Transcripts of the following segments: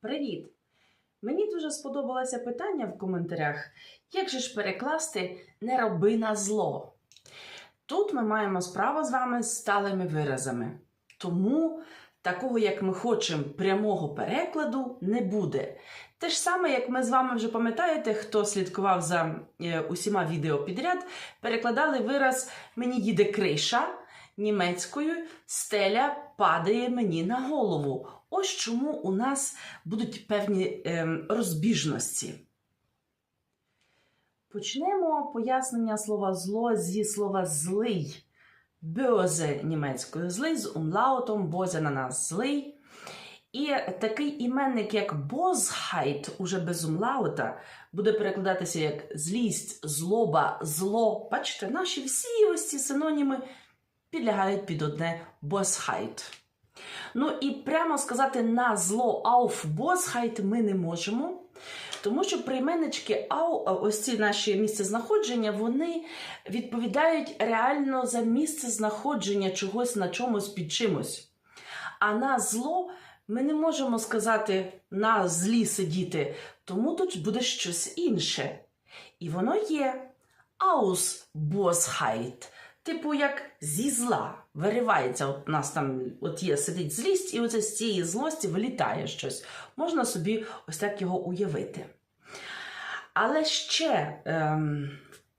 Привіт! Мені дуже сподобалося питання в коментарях, як же ж перекласти не роби на зло. Тут ми маємо справу з вами з сталими виразами. Тому такого, як ми хочемо, прямого перекладу не буде. Те ж саме, як ми з вами вже пам'ятаєте, хто слідкував за е, усіма відео підряд, перекладали вираз Мені їде криша німецькою стеля падає мені на голову. Ось чому у нас будуть певні ем, розбіжності. Почнемо пояснення слова зло зі слова злий. Böse німецькою злий з умлаутом бозе на нас злий. І такий іменник, як Bosheit, уже без умлаута, буде перекладатися як злість, злоба, зло. Бачите, наші всі ось ці синоніми підлягають під одне Bosheit. Ну і прямо сказати на зло auf Bosheit ми не можемо. Тому що прийменнички ау, ось ці наші місця знаходження, вони відповідають реально за місце знаходження чогось на чомусь під чимось. А на зло ми не можемо сказати на злі сидіти, тому тут буде щось інше. І воно є aus Bosheit. Типу, як зі зла виривається. От нас там от є сидить злість, і оце з цієї злості вилітає щось. Можна собі ось так його уявити. Але ще ем,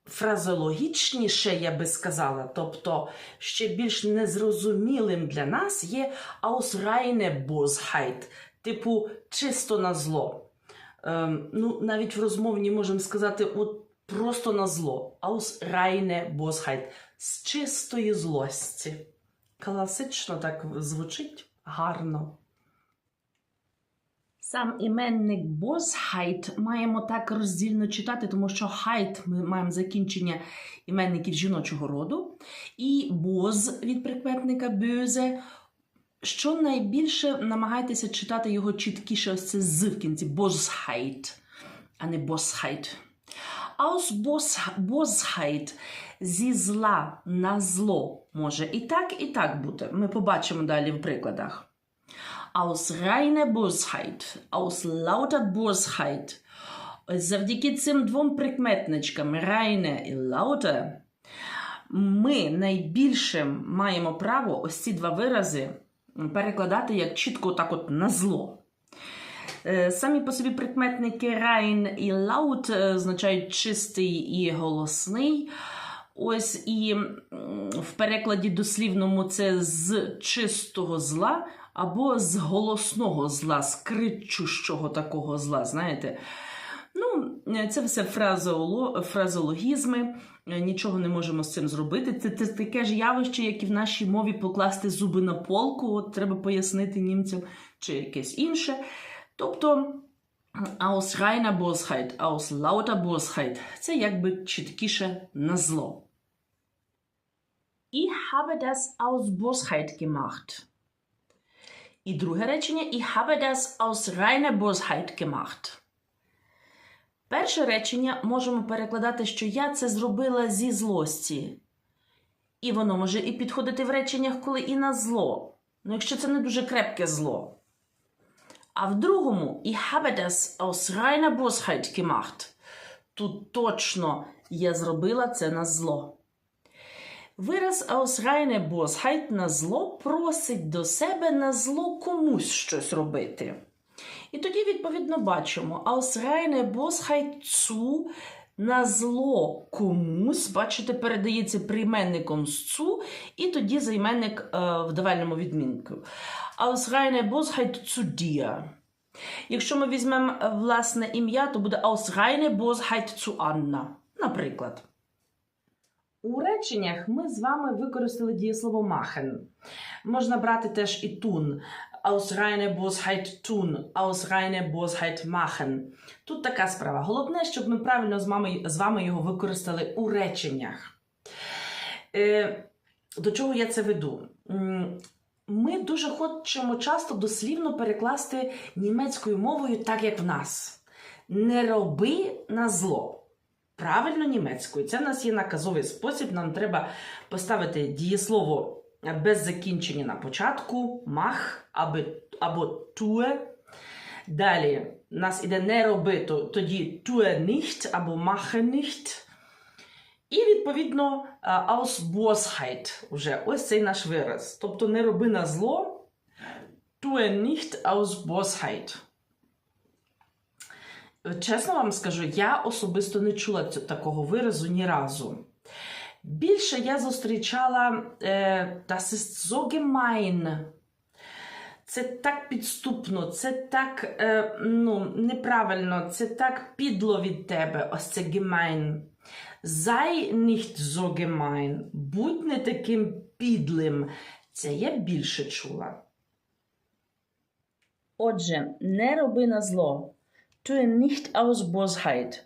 фразологічніше, я би сказала, тобто ще більш незрозумілим для нас є ausreine Bosheit, типу чисто на зло. Ем, ну, навіть в розмовні можемо сказати от просто на зло. Ausreine Bosheit з чистої злості. Класично так звучить гарно. Сам іменник Bosheit маємо так роздільно читати, тому що хайт ми маємо закінчення іменників жіночого роду, і боз від прикметника бюзе. Що найбільше намагайтеся читати його чіткіше, ось це з в кінці Bosheit, а не Bosheit. Aus Bos- Bosheit зі зла на зло може і так, і так бути. Ми побачимо далі в прикладах. Aus reine Bosheit, aus lauter Bosheit. Завдяки цим двом прикметничкам reine і lauter, ми найбільше маємо право ось ці два вирази перекладати як чітко так от на зло. Е, Самі по собі прикметники rein і laut е, означають чистий і голосний. Ось і в перекладі дослівному це з чистого зла або з голосного зла, з кричущого такого зла, знаєте. Ну, е, це все е, нічого не можемо з цим зробити. Це, це таке ж явище, як і в нашій мові покласти зуби на полку, от треба пояснити німцям, чи якесь інше. Тобто reiner Bosheit, aus lauter Bosheit – це якби чіткіше на зло. Ich habe das aus Bosheit gemacht. І друге речення Ich habe das aus reiner Bosheit gemacht. Перше речення можемо перекладати, що я це зробила зі злості. І воно може і підходити в реченнях, коли і на зло. Ну, якщо це не дуже крепке зло. А в другому Ich habe das aus reiner Bosheit gemacht. Тут точно я зробила це на зло. Вираз aus reiner Bosheit на зло просить до себе на зло комусь щось робити. І тоді, відповідно, бачимо aus reiner Bosheit zu на зло комусь, бачите, передається прийменником з цу, і тоді займенник е, в давальному відмінку. Aus reiner Bosheit zu dir. Якщо ми візьмемо е, власне ім'я, то буде aus reiner Bosheit zu наприклад. У реченнях ми з вами використали дієслово machen. Можна брати теж і tun. Aus reiner Bosheit tun, aus Bosheit machen. Тут така справа. Головне, щоб ми правильно з, мами, з вами його використали у реченнях. Е, до чого я це веду? Ми дуже хочемо часто дослівно перекласти німецькою мовою так, як в нас. Не роби на зло. Правильно німецькою. Це в нас є наказовий спосіб. Нам треба поставити дієслово без закінчення на початку, мах або, туе. Далі у нас іде не роби, то тоді tue nicht або mache nicht. І, відповідно, а, aus Bosheit уже ось цей наш вираз. Тобто не роби на зло, tue nicht aus Bosheit. Чесно вам скажу, я особисто не чула такого виразу ні разу. Більше я зустрічала е, das ist so gemein. Це так підступно, це так е, ну, неправильно, це так підло від тебе. Ось це gemein. Sei nicht so gemein. Будь не таким підлим. Це я більше чула. Отже, не роби на зло. Tue nicht aus Bosheit.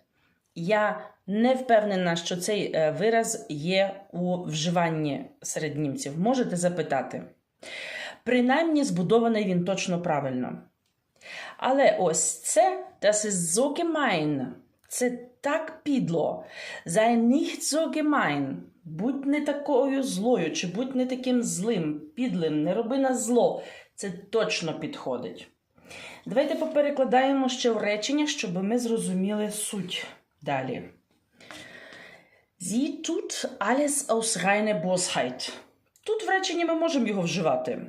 Я не впевнена, що цей е, вираз є у вживанні серед німців. Можете запитати. Принаймні, збудований він точно правильно. Але ось це das ist so gemein. Це так підло. Sei nicht so gemein. Будь не такою злою, чи будь не таким злим, підлим, не роби на зло. Це точно підходить. Давайте поперекладаємо ще в речення, щоб ми зрозуміли суть далі. Sie tut alles aus reine Bosheit. Тут в реченні ми можемо його вживати.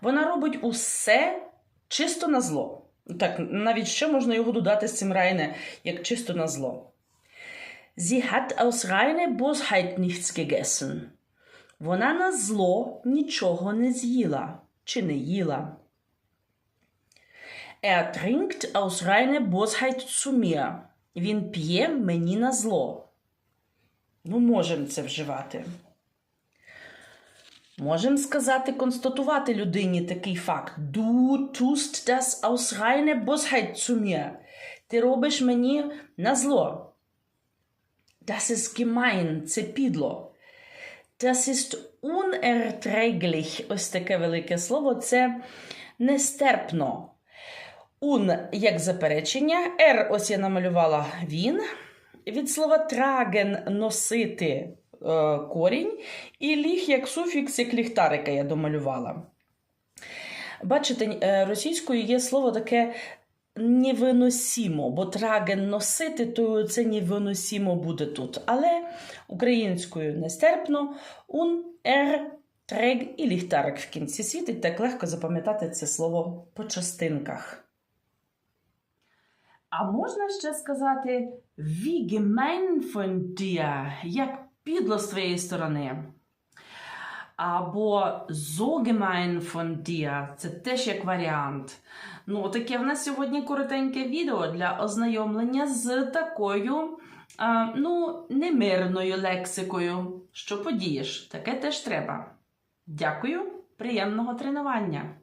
Вона робить усе чисто на зло. Так, навіть ще можна його додати з цим райне, як чисто на зло. Sie hat aus reine Bosheit nichts gegessen. Вона на зло нічого не з'їла чи не їла. Er trinkt aus reine Bosheit zu mir. Він п'є мені на зло. Ну, можемо це вживати. Можемо сказати, констатувати людині такий факт. Du tust das aus reine Bosheit zu mir. Ти робиш мені на зло. Das ist gemein, це підло. Das ist unerträglich. Ось таке велике слово. Це нестерпно. Un як заперечення. R ось я намалювала він. Від слова траген носити корінь. І ліг як суфікс, як ліхтарика я домалювала. Бачите, е, російською є слово таке невиносімо, бо траген носити, то це невиносімо буде тут. Але українською нестерпно un er трег і ліхтарик в кінці світить. Так легко запам'ятати це слово по частинках. А можна ще сказати wie як підло з твоєї сторони. Або so gemein von dir, це теж як варіант. Ну, таке в нас сьогодні коротеньке відео для ознайомлення з такою, а, ну, немирною лексикою. Що подієш, таке теж треба. Дякую, приємного тренування!